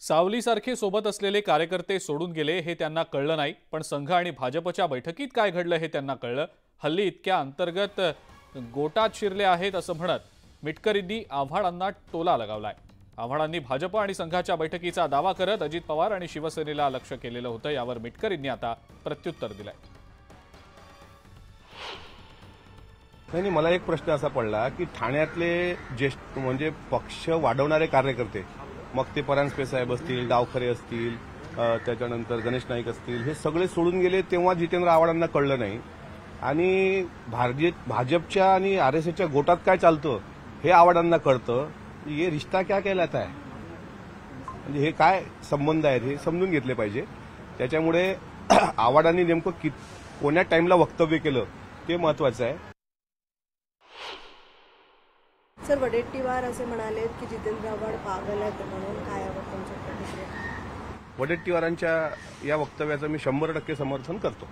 सावलीसारखे सोबत असलेले कार्यकर्ते सोडून गेले हे त्यांना कळलं नाही पण संघ आणि भाजपच्या बैठकीत काय घडलं हे त्यांना कळलं. हल्ली इतक्या अंतर्गत गोटात शिरले आहेत असं म्हणत मिटकरींनी आव्हाडांना टोला लगावलाय. आव्हाडांनी भाजप आणि संघाच्या बैठकीचा दावा करत अजित पवार आणि शिवसेनेला लक्ष केलेलं होतं यावर मिटकरींनी आता प्रत्युत्तर दिलंय. नाही नाही मला एक प्रश्न असा पडला की ठाण्यातले ज्येष्ठ म्हणजे पक्ष वाढवणारे कार्यकर्ते मग ते परांजपे साहेब असतील डावखरे असतील त्याच्यानंतर गणेश नाईक असतील हे सगळे सोडून गेले तेव्हा जितेंद्र आव्हाडांना कळलं नाही. आणि भारतीय भाजपच्या आणि आर एस एसच्या गोटात काय चालतं हे आव्हाडांना कळतं. हे रिश्ता क्या केला आहे म्हणजे हे काय संबंध आहेत हे समजून घेतले पाहिजे. त्याच्यामुळे आव्हाडांनी नेमकं कित कोण्या टाईमला वक्तव्य केलं ते महत्वाचं आहे. सर वडेट्टीवार असे म्हणाले की जितेंद्र आव्हाड पागल आहेत म्हणून काय यावर तुमच्या प्रतिक्रिया? वडेट्टीवारांच्या या वक्तव्याचं मी शंभर टक्के समर्थन करतो.